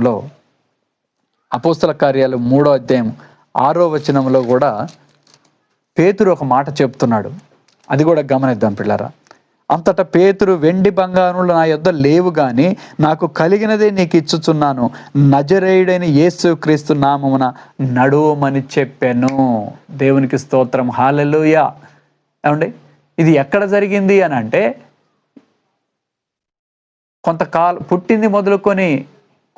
లో అపోస్తల కార్యాలు మూడో అధ్యాయం ఆరో వచనంలో కూడా పేతురు ఒక మాట చెప్తున్నాడు. అది కూడా గమనిద్దాం పిల్లరా. అంతటా పేతురు వెండి బంగారములు నా యొద్ద లేవు కానీ నాకు కలిగినదే నీకు ఇచ్చుచున్నాను. నజరేయుడైన యేసు క్రీస్తు నామమున నడువమని చెప్పాను. దేవునికి స్తోత్రం. హాలెలుయా ఏమండి? ఇది ఎక్కడ జరిగింది అని అంటే కొంతకాలం పుట్టింది మొదలుకొని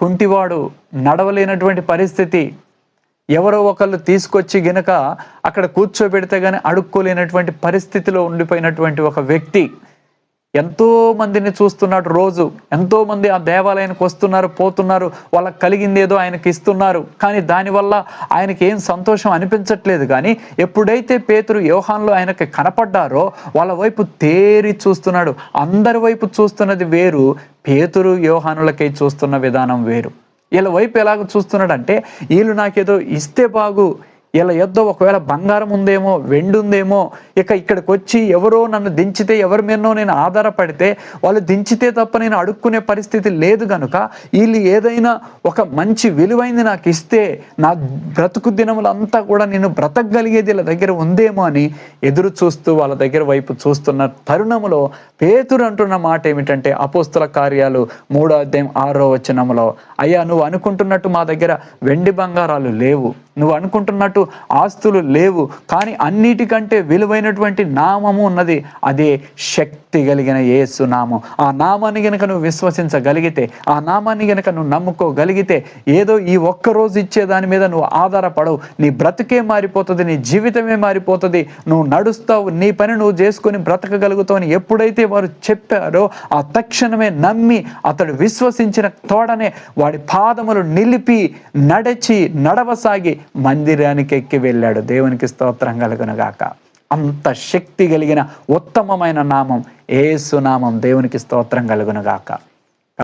కుంటివాడు నడవలేనటువంటి పరిస్థితి. ఎవరో ఒకళ్ళు తీసుకొచ్చి గనక అక్కడ కూర్చోబెడితే కానీ అడుక్కోలేనటువంటి పరిస్థితిలో ఉండిపోయినటువంటి ఒక వ్యక్తి. ఎంతో మందిని చూస్తున్నాడు రోజు. ఎంతో మంది ఆ దేవాలయానికి వస్తున్నారు పోతున్నారు వాళ్ళకి కలిగింది ఏదో ఆయనకి ఇస్తున్నారు. కానీ దానివల్ల ఆయనకి ఏం సంతోషం అనిపించట్లేదు. కానీ ఎప్పుడైతే పేతురు యోహాన్లో ఆయనకి కనపడ్డారో వాళ్ళ వైపు తేరి చూస్తున్నాడు. అందరి వైపు చూస్తున్నది వేరు పేతురు యోహానులకై చూస్తున్న విధానం వేరు. వీళ్ళ వైపు ఎలాగ చూస్తున్నాడంటే వీళ్ళు నాకేదో ఇస్తే బాగు ఇలా యొద్ద ఒకవేళ బంగారం ఉందేమో వెండి ఉందేమో ఇక ఇక్కడికి వచ్చి ఎవరో నన్ను దించితే ఎవరి మీదనో నేను ఆధారపడితే వాళ్ళు దించితే తప్ప నేను అడుక్కునే పరిస్థితి లేదు కనుక వీళ్ళు ఏదైనా ఒక మంచి విలువైంది నాకు ఇస్తే నా బ్రతుకు దినములంతా కూడా నేను బ్రతకగలిగేది వీళ్ళ దగ్గర ఉందేమో అని ఎదురు చూస్తూ వాళ్ళ దగ్గర వైపు చూస్తున్న తరుణములో పేతురు అంటున్న మాట ఏమిటంటే అపోస్తుల కార్యాలు మూడో అధ్యాయం ఆరో వచనములో అయ్యా నువ్వు అనుకుంటున్నట్టు మా దగ్గర వెండి బంగారాలు లేవు. నువ్వు అనుకుంటున్నట్టు ఆస్తులు లేవు కానీ అన్నిటికంటే విలువైనటువంటి నామము ఉన్నది అదే శక్తి కలిగిన యేసు నామం. ఆ నామాన్ని గనక నువ్వు విశ్వసించగలిగితే ఆ నామాన్ని గనక నువ్వు నమ్ముకోగలిగితే ఏదో ఈ ఒక్క రోజు ఇచ్చే దాని మీద నువ్వు ఆధారపడవు. నీ బ్రతుకే మారిపోతుంది నీ జీవితమే మారిపోతుంది. నువ్వు నడుస్తావు నీ పని నువ్వు చేసుకొని బ్రతకగలుగుతావు అని ఎప్పుడైతే వారు చెప్పారో ఆ తక్షణమే నమ్మి అతడు విశ్వసించిన తోడనే వాడి పాదములు నిలిపి నడిచి నడవసాగి మందిరానికి ఎక్కి వెళ్ళాడు. దేవునికి స్తోత్రం కలుగునగాక అంత శక్తి కలిగిన ఉత్తమమైన నామం ఏసు నామం దేవునికి స్తోత్రం కలుగునగాక